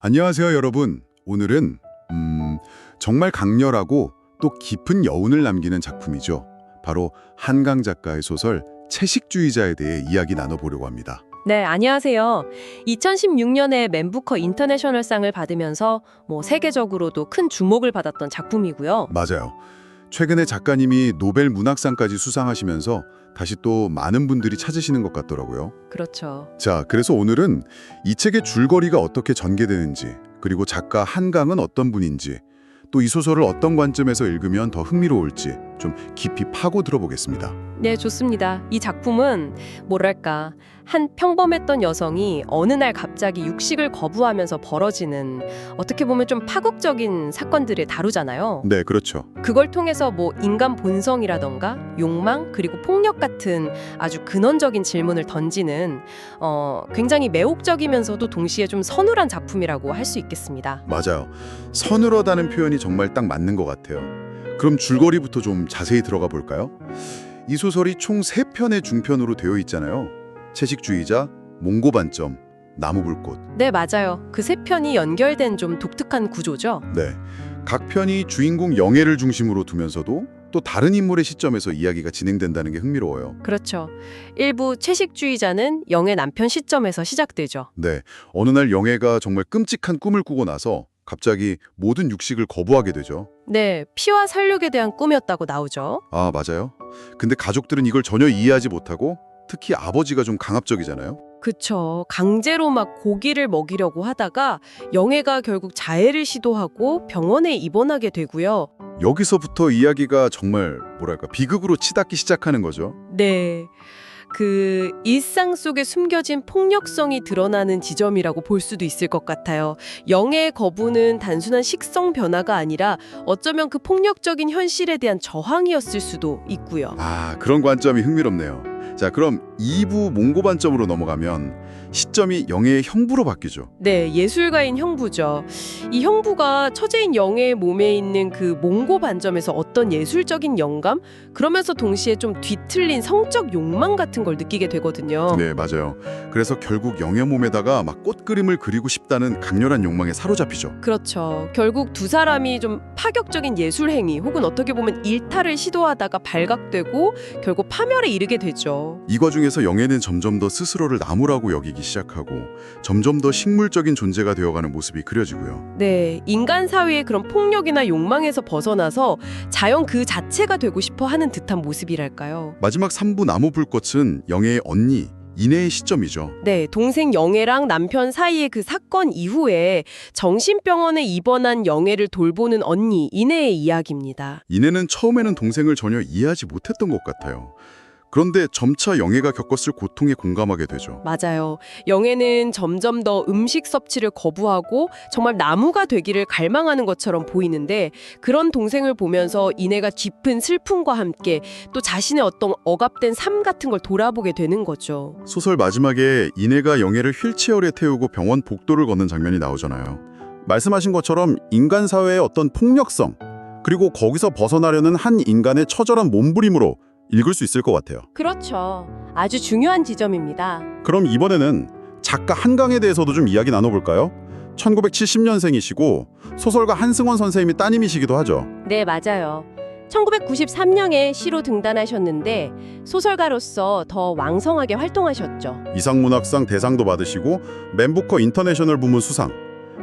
안녕하세요, 여러분. 오늘은 음, 정말 강렬하고 또 깊은 여운을 남기는 작품이죠. 바로 한강 작가의 소설 채식주의자에 대해 이야기 나눠보려고 합니다. 네, 안녕하세요. 2016년에 맨부커 인터내셔널상을 받으면서 뭐 세계적으로도 큰 주목을 받았던 작품이고요. 맞아요. 최근에 작가님이 노벨 문학상까지 수상하시면서 다시 또 많은 분들이 찾으시는 것 같더라고요. 그렇죠. 자, 그래서 오늘은 이 책의 줄거리가 어떻게 전개되는지, 그리고 작가 한강은 어떤 분인지, 또 이 소설을 어떤 관점에서 읽으면 더 흥미로울지 좀 깊이 파고 들어보겠습니다. 네, 좋습니다. 이 작품은 뭐랄까 한 평범했던 여성이 어느 날 갑자기 육식을 거부하면서 벌어지는 어떻게 보면 좀 파국적인 사건들을 다루잖아요. 네, 그렇죠. 그걸 통해서 뭐 인간 본성이라던가 욕망 그리고 폭력 같은 아주 근원적인 질문을 던지는 어, 굉장히 매혹적이면서도 동시에 좀 서늘한 작품이라고 할 수 있겠습니다. 맞아요. 서늘하다는 표현이 정말 딱 맞는 것 같아요. 그럼 줄거리부터 좀 자세히 들어가 볼까요? 이 소설이 총 세편의 중편으로 되어 있잖아요. 채식주의자, 몽고 반점, 나무 불꽃. 네, 맞아요. 그 세 편이 연결된 좀 독특한 구조죠. 네. 각 편이 주인공 영애를 중심으로 두면서도 또 다른 인물의 시점에서 이야기가 진행된다는 게 흥미로워요. 그렇죠. 일부 채식주의자는 영의 남편 시점에서 시작되죠. 네. 어느 날 영애가 정말 끔찍한 꿈을 꾸고 나서 갑자기 모든 육식을 거부하게 되죠. 네, 피와 살육에 대한 꿈이었다고 나오죠. 아, 맞아요. 근데 가족들은 이걸 전혀 이해하지 못하고 특히 아버지가 좀 강압적이잖아요. 그쵸. 강제로 막 고기를 먹이려고 하다가 영애가 결국 자해를 시도하고 병원에 입원하게 되고요. 여기서부터 이야기가 정말 뭐랄까 비극으로 치닫기 시작하는 거죠. 네. 그 일상 속에 숨겨진 폭력성이 드러나는 지점이라고 볼 수도 있을 것 같아요. 영의 거부는 단순한 식성 변화가 아니라 어쩌면 그 폭력적인 현실에 대한 저항이었을 수도 있고요. 아 그런 관점이 흥미롭네요. 자 그럼 2부 몽고 반점으로 넘어가면 시점이 영예의 형부로 바뀌죠. 네, 예술가인 형부죠. 이 형부가 처제인 영의 몸에 있는 그 몽고 반점에서 어떤 예술적인 영감, 그러면서 동시에 좀 뒤틀린 성적 욕망 같은 걸 느끼게 되거든요. 네 맞아요. 그래서 결국 영예 몸에다가 막 꽃 그림을 그리고 싶다는 강렬한 욕망에 사로잡히죠. 그렇죠. 결국 두 사람이 좀 파격적인 예술 행위 혹은 어떻게 보면 일탈을 시도하다가 발각되고 결국 파멸에 이르게 되죠. 이 과정에서 영예는 점점 더 스스로를 나무라고 여기기 시작하고 점점 더 식물적인 존재가 되어가는 모습이 그려지고요. 네, 인간 사회의 그런 폭력이나 욕망에서 벗어나서 자연 그 자체가 되고 싶어 하는 듯한 모습이랄까요. 마지막 3부 나무 불꽃은 영예의 언니 이내의 시점이죠. 네, 동생 영애랑 남편 사이의 그 사건 이후에 정신병원에 입원한 영애를 돌보는 언니 이내의 이야기입니다. 이내는 처음에는 동생을 전혀 이해하지 못했던 것 같아요. 그런데 점차 영애가 겪었을 고통에 공감하게 되죠. 맞아요. 영애는 점점 더 음식 섭취를 거부하고 정말 나무가 되기를 갈망하는 것처럼 보이는데 그런 동생을 보면서 이내가 깊은 슬픔과 함께 또 자신의 어떤 억압된 삶 같은 걸 돌아보게 되는 거죠. 소설 마지막에 이내가 영애를 휠체어에 태우고 병원 복도를 걷는 장면이 나오잖아요. 말씀하신 것처럼 인간 사회의 어떤 폭력성 그리고 거기서 벗어나려는 한 인간의 처절한 몸부림으로 읽을 수 있을 것 같아요. 그렇죠. 아주 중요한 지점입니다. 그럼 이번에는 작가 한강에 대해서도 좀 이야기 나눠볼까요? 1970년생이시고 소설가 한승원 선생님이 따님이시기도 하죠. 네, 맞아요. 1993년에 시로 등단하셨는데 소설가로서 더 왕성하게 활동하셨죠. 이상문학상 대상도 받으시고 맨부커 인터내셔널 부문 수상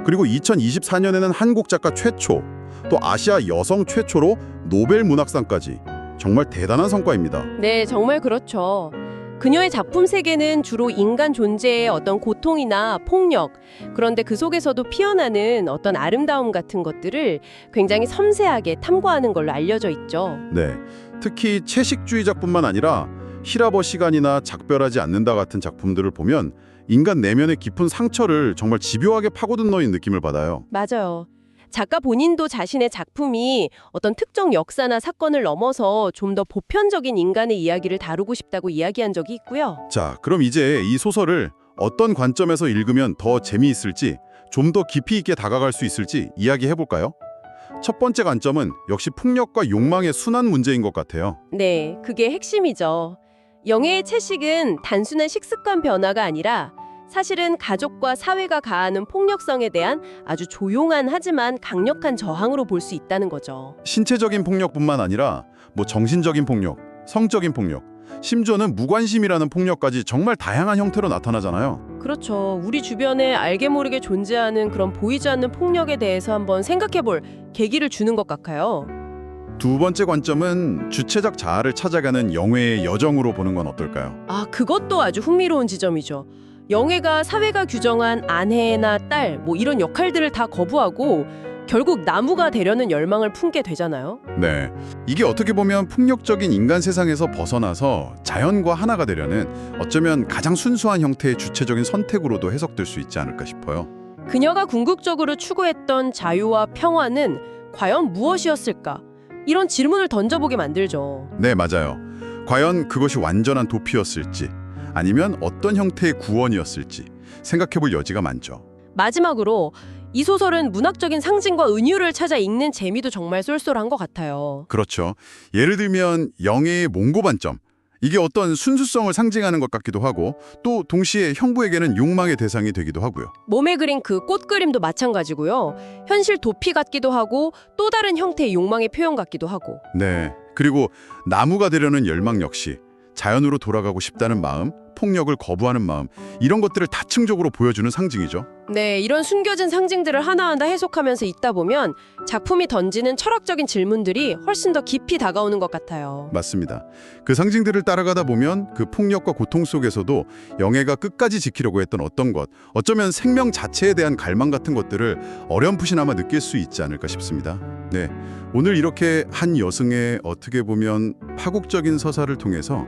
그리고 2024년에는 한국 작가 최초 또 아시아 여성 최초로 노벨 문학상까지 정말 대단한 성과입니다. 네, 정말 그렇죠. 그녀의 작품 세계는 주로 인간 존재의 어떤 고통이나 폭력, 그런데 그 속에서도 피어나는 어떤 아름다움 같은 것들을 굉장히 섬세하게 탐구하는 걸로 알려져 있죠. 네, 특히 채식주의작뿐만 아니라 히라버 시간이나 작별하지 않는다 같은 작품들을 보면 인간 내면의 깊은 상처를 정말 집요하게 파고든 너인 느낌을 받아요. 맞아요. 작가 본인도 자신의 작품이 어떤 특정 역사나 사건을 넘어서 좀 더 보편적인 인간의 이야기를 다루고 싶다고 이야기한 적이 있고요. 자, 그럼 이제 이 소설을 어떤 관점에서 읽으면 더 재미있을지, 좀 더 깊이 있게 다가갈 수 있을지 이야기해 볼까요? 첫 번째 관점은 역시 폭력과 욕망의 순환 문제인 것 같아요. 네, 그게 핵심이죠. 영예의 채식은 단순한 식습관 변화가 아니라 사실은 가족과 사회가 가하는 폭력성에 대한 아주 조용한 하지만 강력한 저항으로 볼 수 있다는 거죠. 신체적인 폭력뿐만 아니라 뭐 정신적인 폭력, 성적인 폭력, 심지어는 무관심이라는 폭력까지 정말 다양한 형태로 나타나잖아요. 그렇죠. 우리 주변에 알게 모르게 존재하는 그런 보이지 않는 폭력에 대해서 한번 생각해 볼 계기를 주는 것 같아요. 두 번째 관점은 주체적 자아를 찾아가는 영회의 여정으로 보는 건 어떨까요? 아, 그것도 아주 흥미로운 지점이죠. 영애가 사회가 규정한 아내나 딸, 뭐 이런 역할들을 다 거부하고 결국 나무가 되려는 열망을 품게 되잖아요. 네. 이게 어떻게 보면 폭력적인 인간 세상에서 벗어나서 자연과 하나가 되려는 어쩌면 가장 순수한 형태의 주체적인 선택으로도 해석될 수 있지 않을까 싶어요. 그녀가 궁극적으로 추구했던 자유와 평화는 과연 무엇이었을까? 이런 질문을 던져보게 만들죠. 네, 맞아요. 과연 그것이 완전한 도피였을지 아니면 어떤 형태의 구원이었을지 생각해 볼 여지가 많죠. 마지막으로 이 소설은 문학적인 상징과 은유를 찾아 읽는 재미도 정말 쏠쏠한 것 같아요. 그렇죠. 예를 들면 영예의 몽고 반점. 이게 어떤 순수성을 상징하는 것 같기도 하고 또 동시에 형부에게는 욕망의 대상이 되기도 하고요. 몸에 그린 그 꽃 그림도 마찬가지고요. 현실 도피 같기도 하고 또 다른 형태의 욕망의 표현 같기도 하고. 네. 그리고 나무가 되려는 열망 역시 자연으로 돌아가고 싶다는 마음, 폭력을 거부하는 마음 이런 것들을 다층적으로 보여주는 상징이죠. 네, 이런 숨겨진 상징들을 하나하나 해석하면서 읽다 보면 작품이 던지는 철학적인 질문들이 훨씬 더 깊이 다가오는 것 같아요. 맞습니다. 그 상징들을 따라가다 보면 그 폭력과 고통 속에서도 영예가 끝까지 지키려고 했던 어떤 것, 어쩌면 생명 자체에 대한 갈망 같은 것들을 어렴풋이나마 느낄 수 있지 않을까 싶습니다. 네, 오늘 이렇게 한 여승의 어떻게 보면 파국적인 서사를 통해서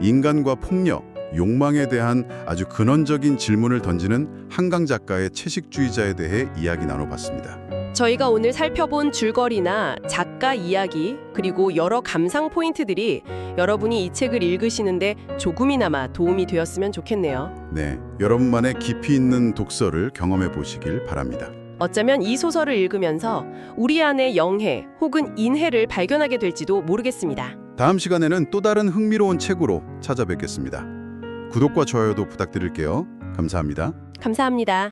인간과 폭력, 욕망에 대한 아주 근원적인 질문을 던지는 한강 작가의 채식주의자에 대해 이야기 나눠봤습니다. 저희가 오늘 살펴본 줄거리나 작가 이야기 그리고 여러 감상 포인트들이 여러분이 이 책을 읽으시는데 조금이나마 도움이 되었으면 좋겠네요. 네, 여러분만의 깊이 있는 독서를 경험해 보시길 바랍니다. 어쩌면 이 소설을 읽으면서 우리 안의 영해 혹은 인해를 발견하게 될지도 모르겠습니다. 다음 시간에는 또 다른 흥미로운 책으로 찾아뵙겠습니다. 구독과 좋아요도 부탁드릴게요. 감사합니다. 감사합니다.